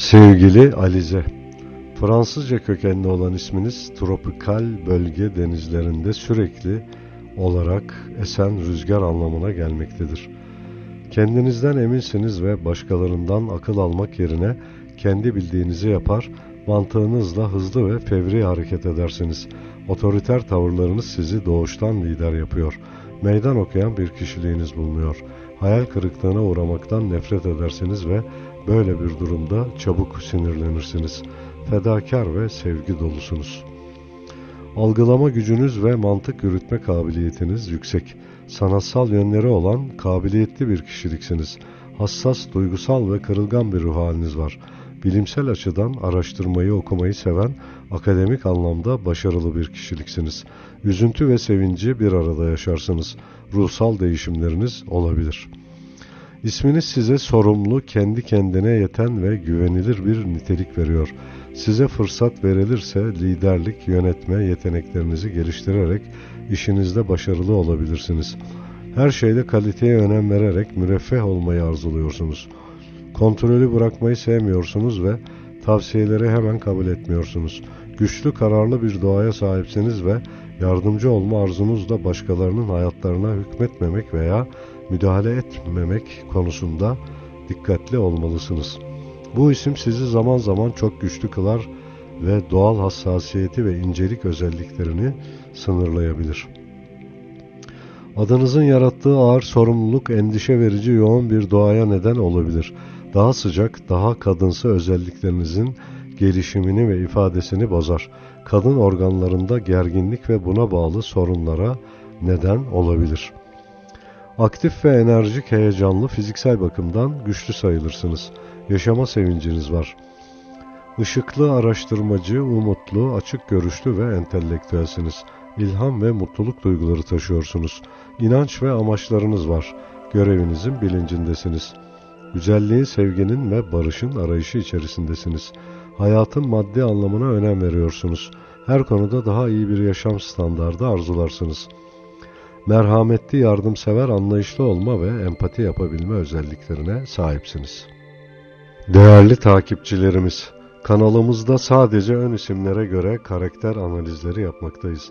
Sevgili Alize, Fransızca kökenli olan isminiz tropikal bölge denizlerinde sürekli olarak esen rüzgar anlamına gelmektedir. Kendinizden eminsiniz ve başkalarından akıl almak yerine kendi bildiğinizi yapar, mantığınızla hızlı ve fevri hareket edersiniz. Otoriter tavırlarınız sizi doğuştan lider yapıyor. Meydan okuyan bir kişiliğiniz bulunuyor. Hayal kırıklığına uğramaktan nefret edersiniz ve böyle bir durumda çabuk sinirlenirsiniz. Fedakar ve sevgi dolusunuz. Algılama gücünüz ve mantık yürütme kabiliyetiniz yüksek. Sanatsal yönleri olan kabiliyetli bir kişiliksiniz. Hassas, duygusal ve kırılgan bir ruh haliniz var. Bilimsel açıdan araştırmayı okumayı seven, akademik anlamda başarılı bir kişiliksiniz. Üzüntü ve sevinci bir arada yaşarsınız. Ruhsal değişimleriniz olabilir. İsminiz size sorumlu, kendi kendine yeten ve güvenilir bir nitelik veriyor. Size fırsat verilirse liderlik, yönetme yeteneklerinizi geliştirerek işinizde başarılı olabilirsiniz. Her şeyde kaliteye önem vererek müreffeh olmayı arzuluyorsunuz. Kontrolü bırakmayı sevmiyorsunuz ve tavsiyeleri hemen kabul etmiyorsunuz. Güçlü, kararlı bir doğaya sahipsiniz ve yardımcı olma arzunuzla başkalarının hayatlarına hükmetmemek veya müdahale etmemek konusunda dikkatli olmalısınız. Bu isim sizi zaman zaman çok güçlü kılar ve doğal hassasiyeti ve incelik özelliklerini sınırlayabilir. Adınızın yarattığı ağır sorumluluk endişe verici yoğun bir doğaya neden olabilir. Daha sıcak, daha kadınsı özelliklerinizin gelişimini ve ifadesini bozar. Kadın organlarında gerginlik ve buna bağlı sorunlara neden olabilir. Aktif ve enerjik, heyecanlı, fiziksel bakımdan güçlü sayılırsınız. Yaşama sevinciniz var. Işıklı, araştırmacı, umutlu, açık görüşlü ve entelektüelsiniz. İlham ve mutluluk duyguları taşıyorsunuz. İnanç ve amaçlarınız var. Görevinizin bilincindesiniz. Güzelliğin, sevginin ve barışın arayışı içerisindesiniz. Hayatın maddi anlamına önem veriyorsunuz. Her konuda daha iyi bir yaşam standardı arzularsınız. Merhametli, yardımsever, anlayışlı olma ve empati yapabilme özelliklerine sahipsiniz. Değerli takipçilerimiz, kanalımızda sadece ön isimlere göre karakter analizleri yapmaktayız.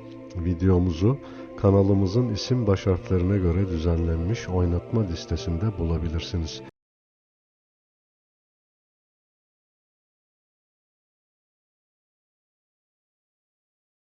videomuzu kanalımızın isim baş harflerine göre düzenlenmiş oynatma listesinde bulabilirsiniz.